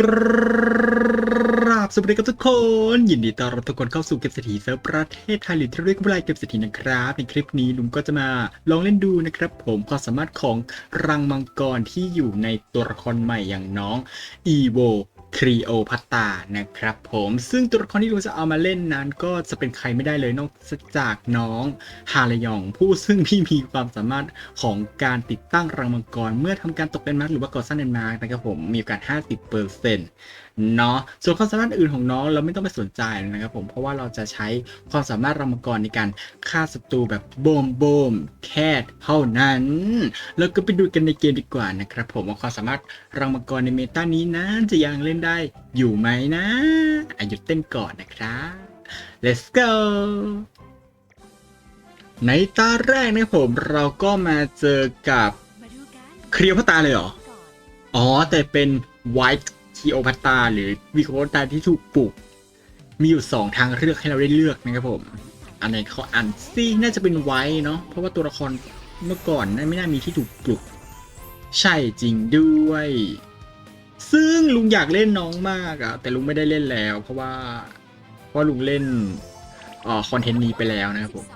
กราบสวัสดีครับทุกคน ยินดีต้อนรับทุกคนเข้าสู่เก็บเศรษฐีเซิร์ฟประเทศไทยหรือที่เรียกว่าไลเก็บเศรษฐีนะครับ ในคลิปนี้ลุงก็จะมาลองเล่นดูนะครับ ผมความสามารถของรังมังกรที่อยู่ในตัวละครใหม่อย่างน้องอีโว ครีโอพัตตานะครับผมซึ่งตัวละครที่ลุงจะเอามาเล่นนั้นก็จะเป็นใครไม่ได้เลยนอกจากน้องฮาลยอง ผู้ซึ่งที่มีความสามารถของการติดตั้งรังมังกร เมื่อทำการตกเป็นมาร์หรือว่าก่อสร้างเป็นมาร์นะครับผมมีโอกาส50%เนาะส่วนความสามารถอื่นของน้องเราไม่ต้องไปสนใจนะครับผมเพราะว่าเราจะใช้ความสามารถรังมังกรในการฆ่าศัตรูแบบโบมโบมแค่เท่านั้น แล้วก็ไปดูกันในเกมดีกว่านะครับผมว่าความสามารถรังมังกรในเมตานี้นะจะยังเล่นได้อยู่ไหมนะอะหยุดเต้นก่อนนะครับ let's go ในตาแรกนะผมเราก็มาเจอกับเคลียวพัตตาเลยเหรอ อ๋อ แต่เป็นไวท์ทีโอพัตาหรือวิโคตาที่ถูกปลูก มีอยู่ 2 ทางเลือกให้เราได้เลือกนะครับผม อันไหนเขาอ่านซี่น่าจะเป็นไวท์เนาะเพราะว่าตัวละครเมื่อก่อนน่าไม่น่ามีที่ถูกปลูกใช่จริงด้วย ซึ่งลุงอยากเล่นน้องมากอะแต่ลุงไม่ได้เล่นแล้ว เพราะว่า เพราะลุงเล่นเอ่อคอนเทนต์นี้ไปแล้วนะครับผม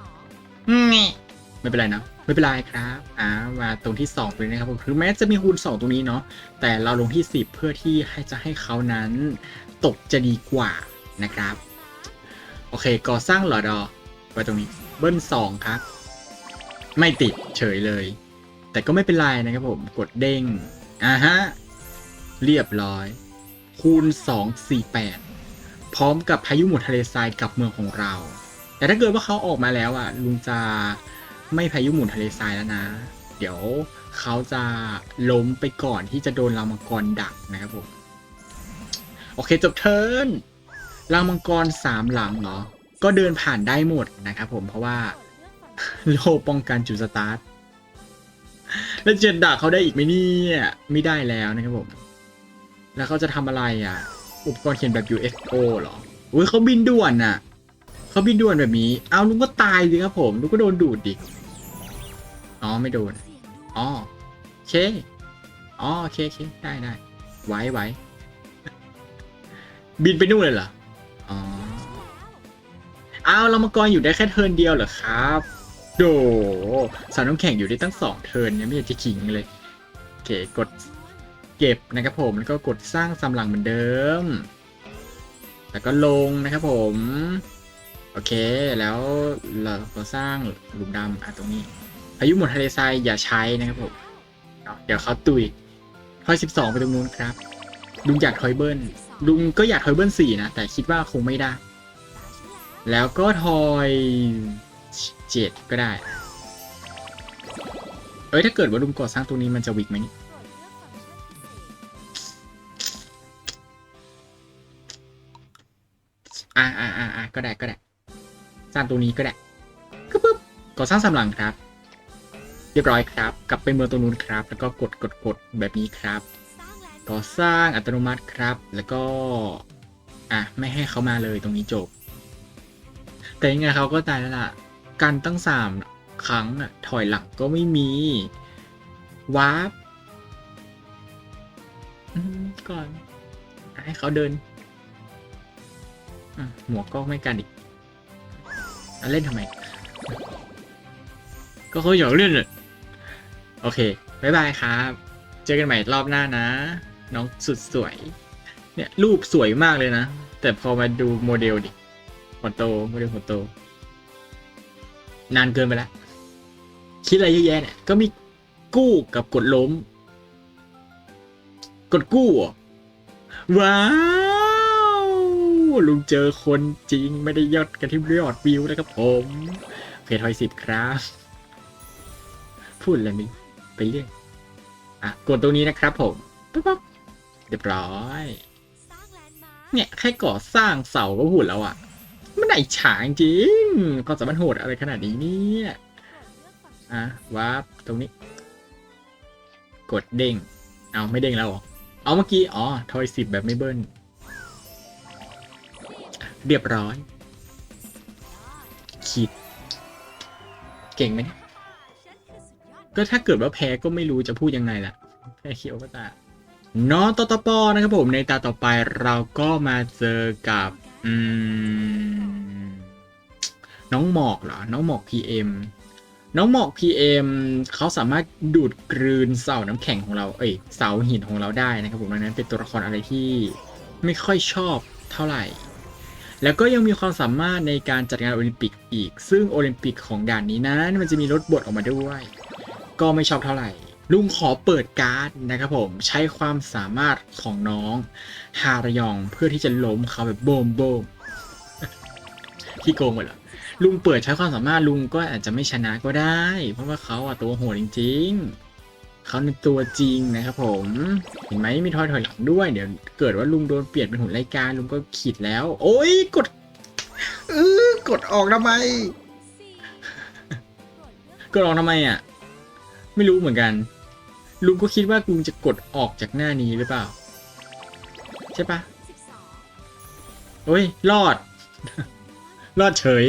ไม่เป็นไรนะไม่เป็นไรครับอ่ามาตรงที่2เลยนะครับผมคือแม้จะมีคูณ2ตรงนี้เนาะแต่เราลงที่ 10 เพื่อที่ให้จะให้เขานั้นตกจะดีกว่านะครับ โอเคก่อสร้างหลอดอไว้ตรงนี้เบิ้ล2ครับ ไม่ติดเฉยเลย แต่ก็ไม่เป็นไรนะครับผมกดเด้งอ่าฮะ เรียบร้อย คูณ 2 4 8 พร้อมกับพายุหมุนทะเลทรายกลับเมืองของเรา แต่ถ้าเกิดว่าเขาออกมาแล้วอะ ลุงจะไม่พายุหมุนทะเลทรายแล้วนะ เดี๋ยวเขาจะล้มไปก่อนที่จะโดนรังมังกรดักนะครับผม โอเคจบเทิร์นรังมังกรสามหลังเหรอ ก็เดินผ่านได้หมดนะครับผมเพราะว่าโลป้องกันจุดสตาร์ทแล้วจะดักเขาได้อีกไหมเนี่ยไม่ได้แล้วนะครับผม แล้วเขาจะทำอะไรอะ อุปกรณ์เขียนแบบ UFO เหรออุ้ยเขาบินด่วนน่ะเขาบินด่วนแบบนี้ เอาลุงก็ตายสิครับผมลุงก็โดนดูดดิอ๋อไม่โดนอ๋อโอเคอ๋อโอเคโอเคได้ได้ไว้ไว้บินไปนู่นเลยเหรออ๋อเอาเรามังกรอยู่ได้แค่เทินเดียวเหรอครับโดสาวน้ำแข็งอยู่ได้ตั้งสองเทินเนี่ยไม่อยากจะขิงเลยโอเคกด เก็บนะครับผมแล้วก็กดสร้างสำหลังเหมือนเดิม แล้วก็ลงนะครับผม โอเคแล้วเราก็สร้างหลุมดำอะตรงนี้ พายุหมุนทะเลทรายอย่าใช้นะครับผมเนาะเดี๋ยวเขาตุยทอยสิบสองไปตรงนู้นครับ ลุงอยากทอยเบิลลุงก็อยากทอยเบิลสี่นะ แต่คิดว่าคงไม่ได้ แล้วก็ทอยเจ็ดก็ได้ เอ้ยถ้าเกิดว่าลุงก่อสร้างตรงนี้มันจะวิกไหมนี่ ก็ได้ก็ได้ สร้างตรงนี้ก็ได้ก็ปุ๊บก่อสร้างสำหลังครับ เรียบร้อยครับ กลับไปเมืองตรงนู้นครับ แล้วก็กดกดกดแบบนี้ครับก่อสร้างอัตโนมัติครับ แล้วก็ อะ ไม่ให้เขามาเลยตรงนี้จบ แต่ยังไงเขาก็ตายแล้วล่ะ การตั้งสามครั้งอะ ถอยหลังก็ไม่มีวาร์ปก่อน ให้เขาเดิน หมวกก็ไม่กันอีกเล่นทำไม ก็เขาอยากเล่นเลยโอเคบายบายครับ เจอกันใหม่รอบหน้านะ น้องสุดสวย เนี่ยรูปสวยมากเลยนะ แต่พอมาดูโมเดลดิหัวโตโมเดลหัวโต นานเกินไปแล้วคิดอะไรเยอะแยะเนี่ย ก็มีกู้กับกดล้ม กดกู้ว้า ลุงเจอคนจริงไม่ได้ยอดกันที่ยอดวิวนะครับผมเพจทอยสิบครับ พูดอะไรไม่รู้ไปเรื่อยอะกดตรงนี้นะครับผมปุ๊บปั๊บเรียบร้อย เนี่ยแค่ก่อสร้างเสาก็หุ่นแล้วอะ มันไหนฉางจริงความสามารถโหดอะไรขนาดนี้เนี่ยอะวาร์ปตรงนี้ กดเด้ง เอาไม่เด้งแล้วเหรอเอาเมื่อกี้ อ๋อ ทอยสิบแบบไม่เบิ้ล เรียบร้อย ขีด เก่งไหมก็ถ้าเกิดว่าแพ้ก็ไม่รู้จะพูดยังไงล่ะ แพ้เคียวก็ตาน้องตอตปอนะครับผมในตาต่อไปเราก็มาเจอกับอืมน้องหมอกเหรอ น้องหมอก PM น้องหมอก PM เขาสามารถดูดกลืนเสาน้ำแข็งของเรา เอ้ย เสาหินของเราได้นะครับผมดังนั้นเป็นตัวละครอะไรที่ไม่ค่อยชอบเท่าไหร่ แล้วก็ยังมีความสามารถในการจัดงานโอลิมปิกอีก ซึ่งโอลิมปิกของด่านนี้นั้นมันจะมีรถบดออกมาด้วย ก็ไม่ชอบเท่าไหร่ ลุงขอเปิดการ์ดนะครับผมใช้ความสามารถของน้องฮารยองเพื่อที่จะล้มเขาแบบโบมโบมที่โกงหมดเหรอลุงเปิดใช้ความสามารถลุงก็อาจจะไม่ชนะก็ได้ เพราะว่าเขาอะตัวโหดจริง ๆ เขาในตัวจริงนะครับผม เห็นไหมมีทอยถอยหลังด้วย เดี๋ยวเกิดว่าลุงโดนเปลี่ยนเป็นหุ่นรายการลุงก็ขีดแล้ว โอ้ยกดเออกดออกทำไม กดออกทำไมอะ ไม่รู้เหมือนกัน ลุงก็คิดว่าลุงจะกดออกจากหน้านี้หรือเปล่า ใช่ปะโอ้ย รอด รอดเฉย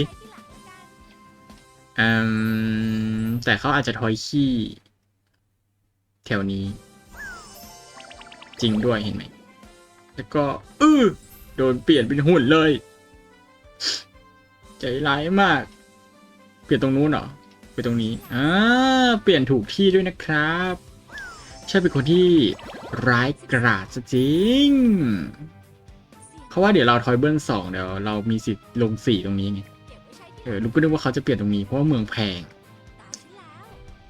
อืมแต่เขาอาจจะทอยขี้ ถวนี้ จริงด้วยเห็นไหม แล้วก็อื้อโดนเปลี่ยนเป็นหุ่นเลย ใจร้ายมาก เปลี่ยนตรงนู้นเหรอไปตรงนี้อ่าเปลี่ยนถูกที่ด้วยนะครับ ใช่เป็นคนที่ร้ายกราจจริงเพราะว่าเดี๋ยวเราทอยเบิ้ลสองเดี๋ยวเรามีสิทธิ์ลงสี่ตรงนี้ไงเออลุงก็นึกว่าเขาจะเปลี่ยนตรงนี้เพราะว่าเมืองแพง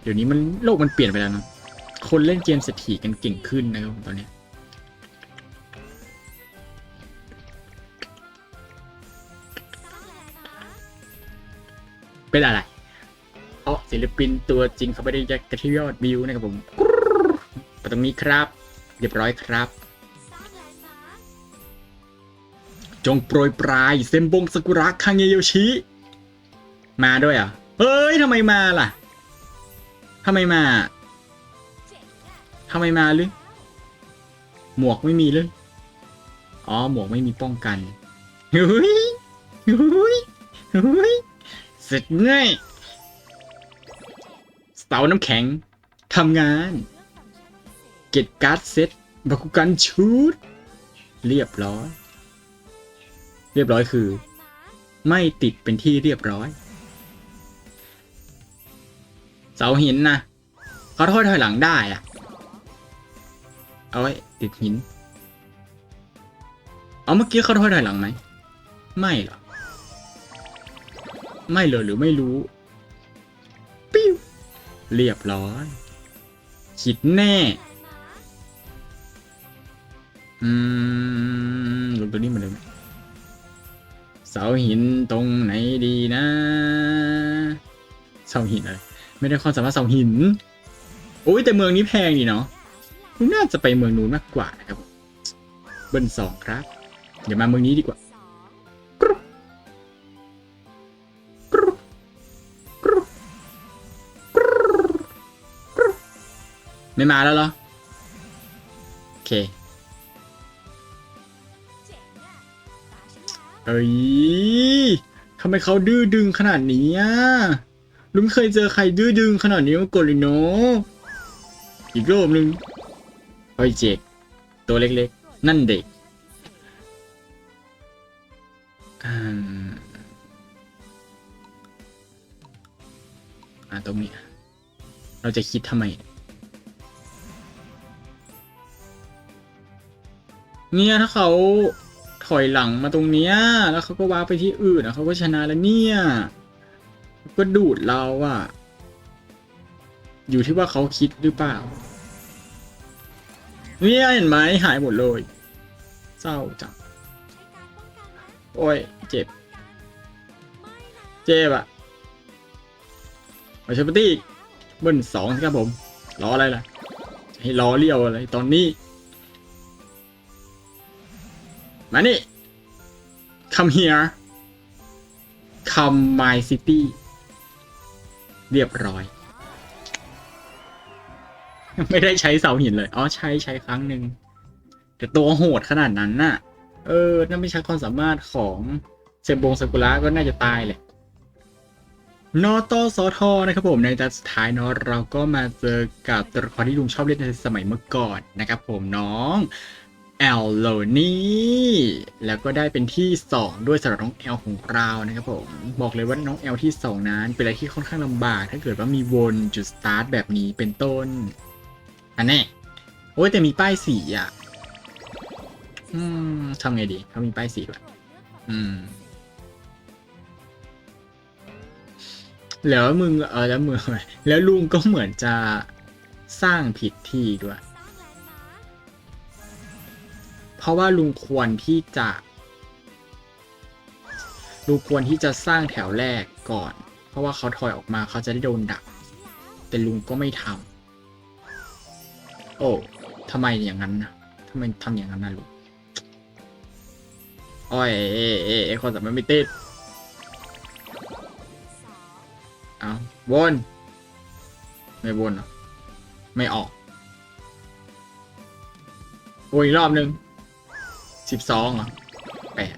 เดี๋ยวนี้มันโลกมันเปลี่ยนไปแล้วนะ คนเล่นเกมเศรษฐีกันเก่งขึ้นนะครับผมตอนนี้เป็นอะไร เพราะศิลปินตัวจริงเขาไม่ได้จะกระที่ยอดวิวนะครับผมปตรงนี้ครับ เรียบร้อยครับ จงโปรยปลายเซมบงสกุระคังเยโยชิ มาด้วยอะ เฮ้ยทำไมมาล่ะทำไมมา ทำไมมาหรือหมวกไม่มีหรืออ๋อหมวกไม่มีป้องกันเฮ้ยเฮ้ยเฮ้ยเสร็จง่ายเสาน้ำแข็งทำงาน เก็ตการ์ดเซ็ตบาคุกันชูดเรียบร้อย เรียบร้อยคือ ไม่ติดเป็นที่เรียบร้อย เสาหินนะเขาถอยถอยหลังได้อะ เอาไว้ติดหิน เอาเมื่อกี้เขาถอยถอยหลังไหม ไม่หรอ ไม่เลยหรือไม่รู้ ปิ้ว เรียบร้อย คิดแน่ อืมลงตัวนี้มาเลยไหมเสาหินตรงไหนดีนะเสาหินอะไร ไม่ได้ความสามารถเสาหิน โอ้ยแต่เมืองนี้แพงดีเนาะ น่าจะไปเมืองนู้นมากกว่านะครับเบิ้ลสองครับเดี๋ยวมาเมืองนี้ดีกว่าไม่มาแล้วเหรอ โอเคเอ้ยทำไมเขาดื้อดึงขนาดนี้อะลุงเคยเจอใครดื้อดึงขนาดนี้มาก่อนเลยเนาะอีกรอบหนึ่ง ฮ้ยเจกตัวเล็กๆ นั่นเด็กอ่าตรงนี้ เราจะคิดทำไม เนี่ยถ้าเขาถอยหลังมาตรงเนี้ย แล้วเขาก็ว้าไปที่อื่นอะเขาก็ชนะแล้วเนี่ย ก็ดูดเราอะอยู่ที่ว่าเขาคิดหรือเปล่า เนี่ยเห็นไหมหายหมดเลย เศร้าจังโอ้ย เจ็บ เจ็บอะมาชปตี้เบิ้ลสองครับผมรออะไรล่ะ ให้รอเลี้ยวอะไรตอนนี้ มานี่ come here come my city เรียบร้อย ไม่ได้ใช้เสาหินเลย อ๋อ ใช้ใช้ครั้งหนึ่ง แต่ตัวโหดขนาดนั้นน่ะ เออ ถ้าไม่ใช้ความสามารถของเซมบงซากุระก็น่าจะตายเลยนอตอสอทอนะครับผมในตอนสุดท้ายเนาะเราก็มาเจอกับตัวละครที่ลุงชอบเล่นในสมัยเมื่อก่อนนะครับผมน้องแอลโลนี่แล้วก็ได้เป็นที่ 2 ด้วยสำหรับน้องแอลของเรานะครับผมบอกเลยว่าน้องแอลที่ 2 นั้นเป็นอะไรที่ค่อนข้างลำบาก ถ้าเกิดว่ามีวนจุดสตาร์ทแบบนี้เป็นต้น อันแน่โอ้ยแต่มีป้ายสีอะ อืมทำไงดีเขามีป้ายสีด้วยอืมแล้วมึงเออแล้วมึงแล้วลุงก็เหมือนจะสร้างผิดที่ด้วย เพราะว่าลุงควรที่จะ ลุงควรที่จะสร้างแถวแรกก่อน เพราะว่าเขาถอยออกมาเขาจะได้โดนดัก แต่ลุงก็ไม่ทำ โอ้ทำไมอย่างนั้นนะทำไมทำอย่างนั้นนะลุงอ้อยเอเอเอคนสำคัญไม่ติดเอาวนไม่วนหรอไม่ออกวนอีกรอบหนึ่งสิบสองเหรอแปด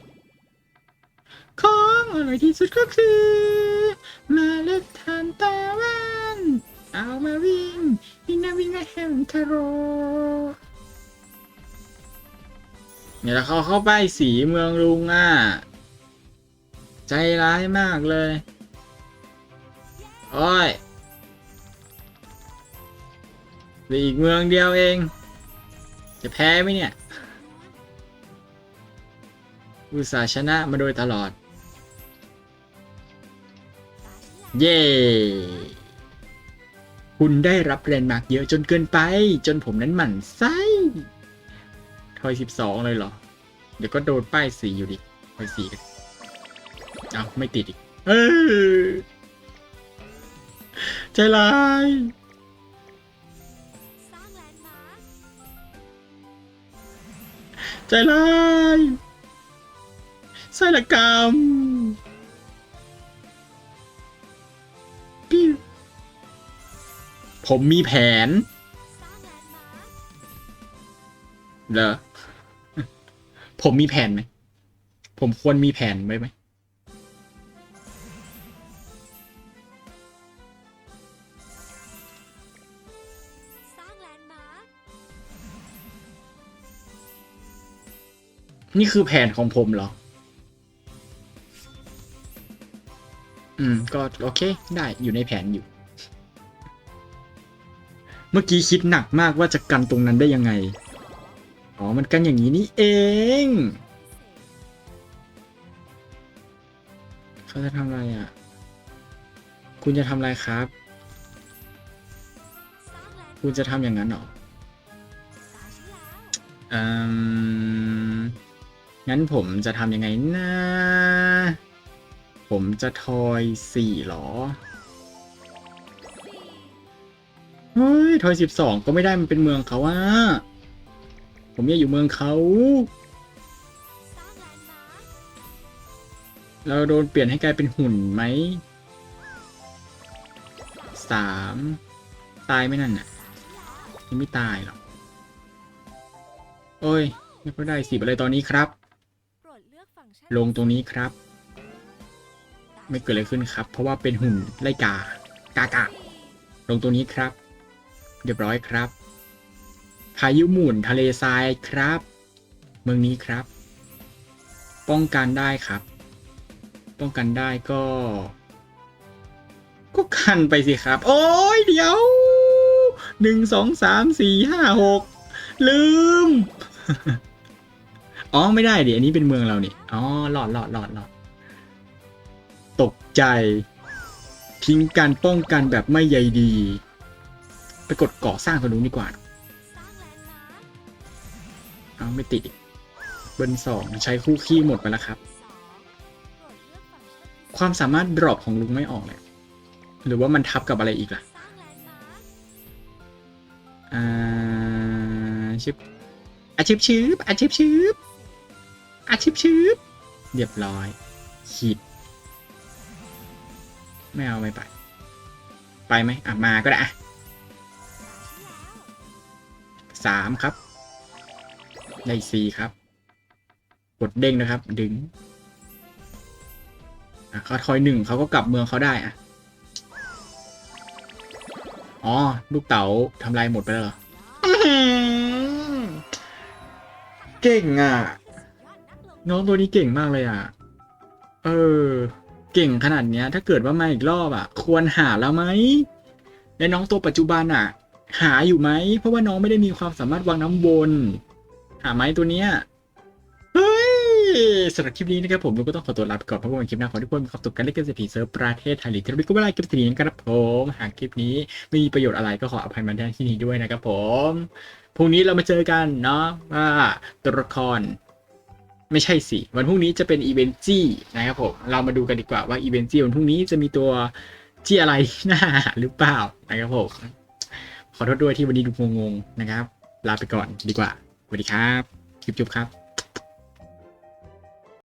ของอร่อยที่สุดก็คือเมาเล็ดทานตะวัน เอามาวิ่งวิ่งนะวิ่งนะแฮมทาโรเนี่ยแล้วเขาเข้าไปสีเมืองลุงอะ ใจร้ายมากเลย โอ้ยเหลืออีกเมืองเดียวเอง จะแพ้ไหมเนี่ยอุตสาห์ชนะมาโดยตลอด เย้ คุณได้รับแรงมากเยอะจนเกินไป จนผมนั้นหมั่นไส้ทอยสิบสองเลยเหรอ เดี๋ยวก็โดนป้ายสีอยู่ดิทอยสีกันเอาไม่ติดอีก เออใจร้ายใจร้ายไสยละกรรม ผมมีแผน เหรอ ผมมีแผนไหม ผมควรมีแผนไว้ไหม นี่คือแผนของผมเหรอ อืม ก็โอเค ได้อยู่ในแผนอยู่ เมื่อกี้คิดหนักมากว่าจะกันตรงนั้นได้ยังไง อ๋อ มันกันอย่างนี้นี่เอง เขาจะทำอะไรอะ คุณจะทำอะไรครับ คุณจะทำอย่างนั้นเหรออืมงั้นผมจะทำยังไงนะ ผมจะทอยสี่หรอ เฮ้ยทอยสิบสองก็ไม่ได้มันเป็นเมืองเขาอะผมอยากอยู่เมืองเขาสร้างแลนด์มาร์คเราโดนเปลี่ยนให้กลายเป็นหุ่นไหมสามตายไหม่นั่นน่ะตาฉันแล้วยังไม่ตายหรอกโอ้ยไม่ก็ได้สิบอะไรตอนนี้ครับโปรดเลือกฟังก์ชันลงตรงนี้ครับ ไม่เกิดอะไรขึ้นครับ เพราะว่าเป็นหุ่นไล่กากากะลงตรงนี้ครับ เรียบร้อยครับ พายุหมุนทะเลทรายครับ เมืองนี้ครับ ป้องกันได้ครับ ป้องกันได้ก็ ก็กันไปสิครับ โอ้ยเดี๋ยวหนึ่งสองสามสี่ห้าหกลืม อ๋อไม่ได้ดิอันนี้เป็นเมืองเรานี่อ๋อหลอดหลอดหลอดหลอดตกใจ ทิ้งการป้องกันแบบไม่ใยดี ไปกดก่อสร้างตรงนู้นดีกว่าอ้างแลนด์มาร์คเอาไม่ติดเบอร์สองใช้คู่ขี้หมดไปแล้วครับ ความสามารถดรอปของลุงไม่ออกเลยหรือว่ามันทับกับอะไรอีกล่ะอ่าชิบอาชิบชืบอาชิบชืบอาชิบชืบเรียบร้อยขีดไม่เอาไม่ไป ไปไหมอะมาก็ได้อะ สามครับ ได้สี่ครับ กดเด้งนะครับ ดึงอะเขาทอยหนึ่งเขาก็กลับเมืองเขาได้อะอ๋อ ลูกเต๋าทำลายหมดไปแล้วเหรอเก่งอะ น้องตัวนี้เก่งมากเลยอะ เออ เก่งขนาดเนี้ย ถ้าเกิดว่ามาอีกรอบอะ ควรหาแล้วไหมและน้องตัวปัจจุบันอะ หาอยู่ไหม เพราะว่าน้องไม่ได้มีความสามารถวางน้ำวน หาไหมตัวเนี้ย เฮ้ยสำหรับคลิปนี้นะครับผมก็ต้องขอตัวลาไปก่อนเพราะว่าวันคลิปหน้าขอทุกคนมีความสุขกันเล่นเกมเศรษฐีเซิร์ฟประเทศไทยหรือที่ราไม่ก็เวลาคลิปนี้นะครับผมหากคลิปนี้ไม่มีประโยชน์อะไรก็ขออภัยมาณที่นี้ด้วยนะครับผมพรุ่งนี้เรามาเจอกันเนาะว่าตัวละครไม่ใช่สิ วันพรุ่งนี้จะเป็นอีเวนต์จี้นะครับผมเรามาดูกันดีกว่าว่าอีเวนต์จี้วันพรุ่งนี้จะมีตัวจี้อะไรน่าหาหรือเปล่านะครับผม ขอโทษด้วยที่วันนี้ดูงงๆนะครับ ลาไปก่อนดีกว่าสวัสดีครับคลิปจบครับ